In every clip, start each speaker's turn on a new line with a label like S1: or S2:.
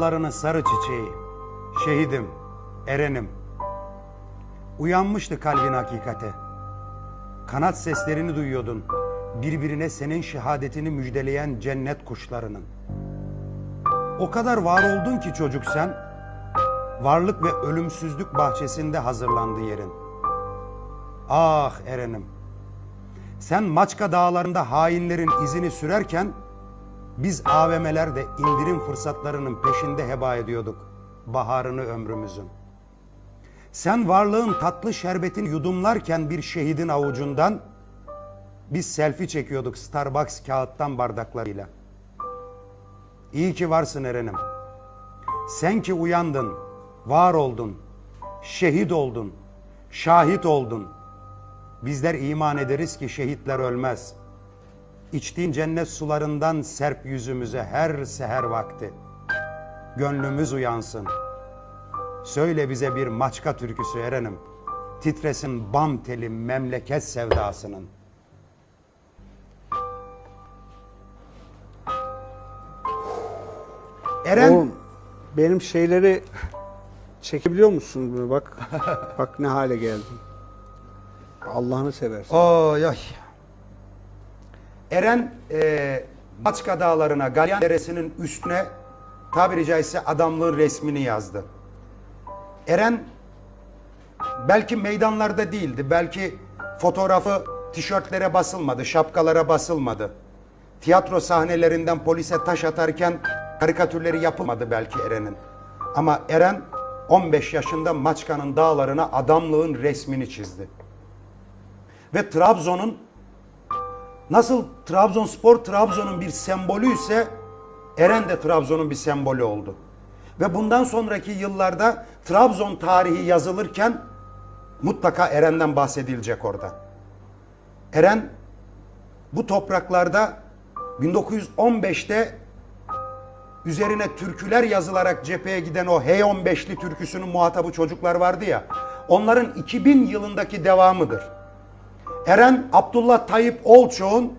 S1: Larının sarı çiçeği, şehidim, erenim. Uyanmıştı kalbin hakikate. Kanat seslerini duyuyordun. Birbirine senin şehadetini müjdeleyen cennet kuşlarının. O kadar var oldun ki çocuk sen, varlık ve ölümsüzlük bahçesinde hazırlandı yerin. Ah Eren'im, sen Maçka dağlarında hainlerin izini sürerken, biz AVM'lerde indirim fırsatlarının peşinde heba ediyorduk baharını ömrümüzün. Sen varlığın tatlı şerbetini yudumlarken bir şehidin avucundan, biz selfie çekiyorduk Starbucks kağıttan bardaklarıyla. İyi ki varsın Eren'im. Sen ki uyandın, var oldun, şehit oldun, şahit oldun. Bizler iman ederiz ki şehitler ölmez. İçtiğin cennet sularından serp yüzümüze her seher vakti. Gönlümüz uyansın. Söyle bize bir maçka türküsü Eren'im. Titresin bam teli memleket sevdasının. Eren
S2: Oğlum benim şeyleri çekebiliyor musun? Bak bak ne hale geldim. Allah'ını seversen.
S1: Oy oy. Eren e, Maçka Dağları'na, Galyan Deresi'nin üstüne tabiri caizse adamlığın resmini yazdı. Eren belki meydanlarda değildi, belki fotoğrafı tişörtlere basılmadı, şapkalara basılmadı. Tiyatro sahnelerinden polise taş atarken karikatürleri yapılmadı belki Eren'in. Ama Eren 15 yaşında Maçka'nın dağlarına adamlığın resmini çizdi. Ve Trabzon'un nasıl Trabzonspor Trabzon'un bir sembolü ise Eren de Trabzon'un bir sembolü oldu. Ve bundan sonraki yıllarda Trabzon tarihi yazılırken mutlaka Eren'den bahsedilecek orada. Eren bu topraklarda 1915'te üzerine türküler yazılarak cepheye giden o H15'li türküsünün muhatabı çocuklar vardı ya. Onların 2000 yılındaki devamıdır. Eren Abdullah Tayyip Olçoğ'un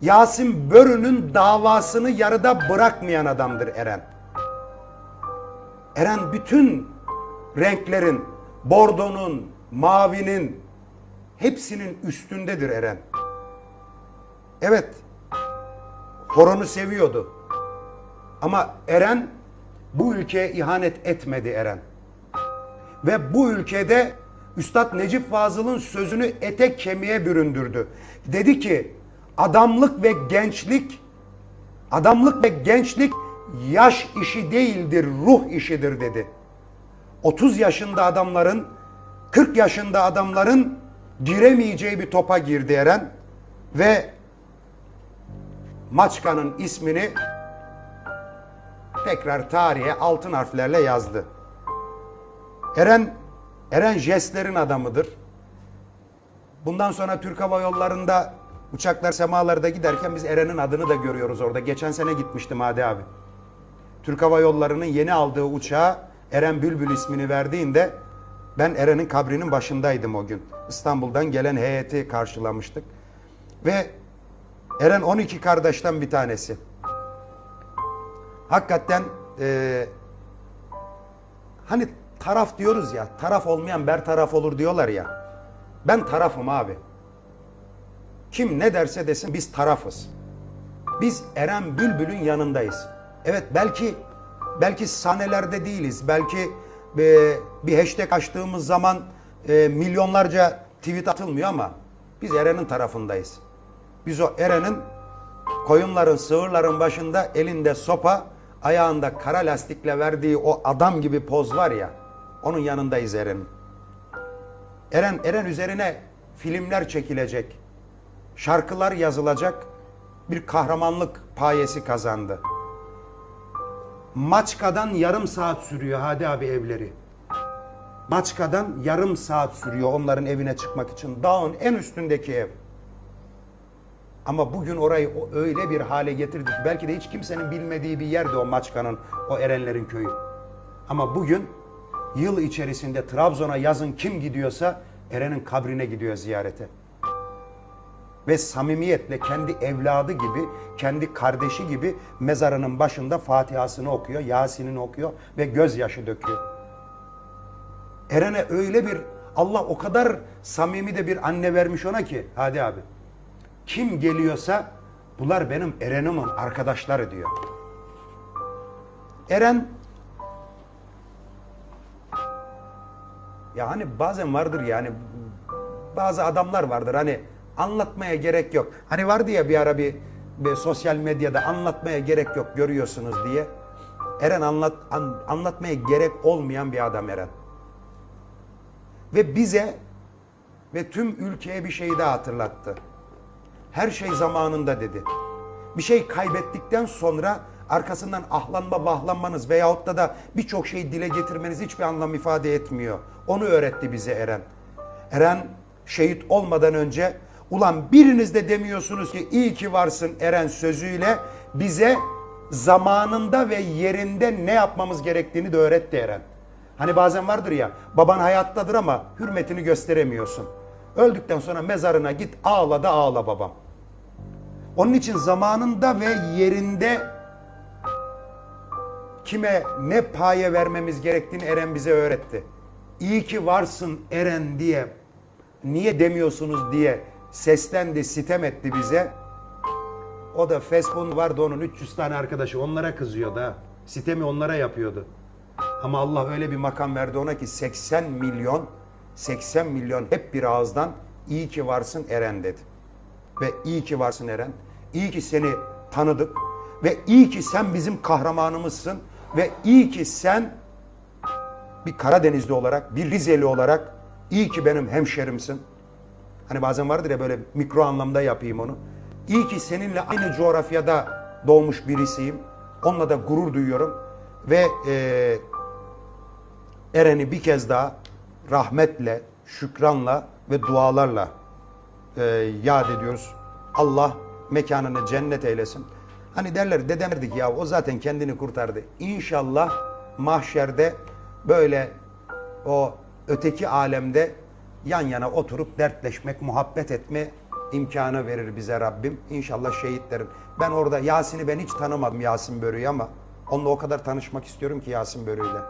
S1: Yasin Börü'nün davasını yarıda bırakmayan adamdır Eren. Eren bütün renklerin, bordonun, mavinin hepsinin üstündedir Eren. Evet, horonu seviyordu. Ama Eren bu ülkeye ihanet etmedi Eren. Ve bu ülkede Üstad Necip Fazıl'ın sözünü ete kemiğe büründürdü. Dedi ki adamlık ve gençlik adamlık ve gençlik yaş işi değildir, ruh işidir dedi. 30 yaşında adamların 40 yaşında adamların giremeyeceği bir topa girdi Eren ve Maçka'nın ismini tekrar tarihe altın harflerle yazdı. Eren Eren jestlerin adamıdır. Bundan sonra Türk Hava Yolları'nda uçaklar semalarda giderken biz Eren'in adını da görüyoruz orada. Geçen sene gitmiştim Hadi abi. Türk Hava Yolları'nın yeni aldığı uçağa Eren Bülbül ismini verdiğinde ben Eren'in kabrinin başındaydım o gün. İstanbul'dan gelen heyeti karşılamıştık. Ve Eren 12 kardeşten bir tanesi. Hakikaten eee hani taraf diyoruz ya, taraf olmayan bertaraf olur diyorlar ya. Ben tarafım abi. Kim ne derse desin biz tarafız. Biz Eren Bülbül'ün yanındayız. Evet belki belki sahnelerde değiliz. Belki e, bir hashtag açtığımız zaman e, milyonlarca tweet atılmıyor ama biz Eren'in tarafındayız. Biz o Eren'in koyunların, sığırların başında elinde sopa, ayağında kara lastikle verdiği o adam gibi poz var ya, onun yanındayız Eren'in. Eren, Eren üzerine filmler çekilecek, şarkılar yazılacak bir kahramanlık payesi kazandı. Maçka'dan yarım saat sürüyor Hadi abi evleri. Maçka'dan yarım saat sürüyor onların evine çıkmak için. Dağın en üstündeki ev. Ama bugün orayı öyle bir hale getirdik. ki Belki de hiç kimsenin bilmediği bir yerde o Maçka'nın, o Erenlerin köyü. Ama bugün yıl içerisinde Trabzon'a yazın kim gidiyorsa Eren'in kabrine gidiyor ziyarete. ve samimiyetle kendi evladı gibi, kendi kardeşi gibi mezarının başında Fatiha'sını okuyor, Yasin'ini okuyor ve gözyaşı döküyor. Eren'e öyle bir Allah o kadar samimi de bir anne vermiş ona ki hadi abi. Kim geliyorsa bunlar benim Eren'imin arkadaşları diyor. Eren ya hani bazen vardır yani bazı adamlar vardır hani anlatmaya gerek yok. Hani vardı ya bir ara bir, bir sosyal medyada anlatmaya gerek yok görüyorsunuz diye. Eren anlat an- anlatmaya gerek olmayan bir adam Eren. Ve bize ve tüm ülkeye bir şeyi daha hatırlattı. Her şey zamanında dedi. Bir şey kaybettikten sonra arkasından ahlanma bahlanmanız veyahut da da birçok şeyi dile getirmeniz hiçbir anlam ifade etmiyor. Onu öğretti bize Eren. Eren şehit olmadan önce ulan biriniz de demiyorsunuz ki iyi ki varsın Eren sözüyle bize zamanında ve yerinde ne yapmamız gerektiğini de öğretti Eren. Hani bazen vardır ya baban hayattadır ama hürmetini gösteremiyorsun. Öldükten sonra mezarına git ağla da ağla babam. Onun için zamanında ve yerinde kime ne paye vermemiz gerektiğini Eren bize öğretti. İyi ki varsın Eren diye niye demiyorsunuz diye seslendi, sitem etti bize. O da Facebook vardı onun 300 tane arkadaşı onlara kızıyordu ha. Sitemi onlara yapıyordu. Ama Allah öyle bir makam verdi ona ki 80 milyon 80 milyon hep bir ağızdan iyi ki varsın Eren dedi. Ve iyi ki varsın Eren. İyi ki seni tanıdık. Ve iyi ki sen bizim kahramanımızsın. Ve iyi ki sen bir Karadenizli olarak, bir Rizeli olarak iyi ki benim hemşerimsin. Hani bazen vardır ya böyle mikro anlamda yapayım onu. İyi ki seninle aynı coğrafyada doğmuş birisiyim. Onunla da gurur duyuyorum. Ve eee Eren'i bir kez daha rahmetle, şükranla ve dualarla e, yad ediyoruz. Allah mekanını cennet eylesin. Hani derler dedem derdik ya o zaten kendini kurtardı. İnşallah mahşerde böyle o öteki alemde yan yana oturup dertleşmek, muhabbet etme imkanı verir bize Rabbim. İnşallah şehitlerin. Ben orada Yasin'i ben hiç tanımadım Yasin Börü'yü ama onunla o kadar tanışmak istiyorum ki Yasin Börü'yle.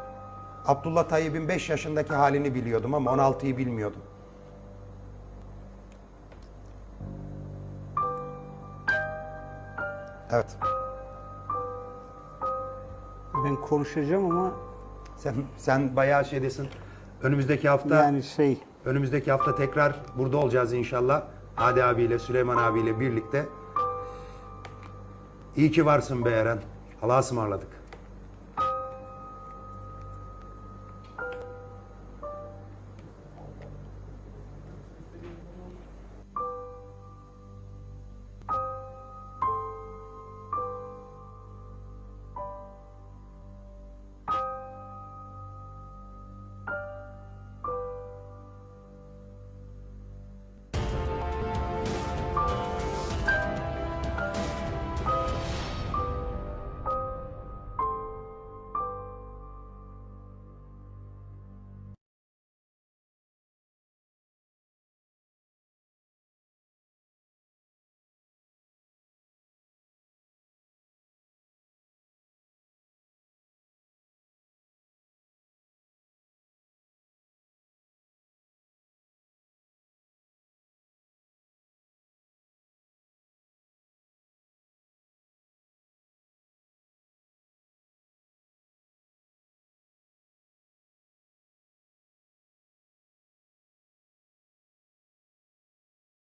S1: Abdullah Tayyip'in 5 yaşındaki halini biliyordum ama 16'yı bilmiyordum. Evet.
S2: Ben konuşacağım ama
S1: Sen sen bayağı şeydesin. Önümüzdeki hafta
S2: yani şey
S1: önümüzdeki hafta tekrar burada olacağız inşallah. Hadi abiyle Süleyman abiyle birlikte. İyi ki varsın be Eren. Allah'a ısmarladık.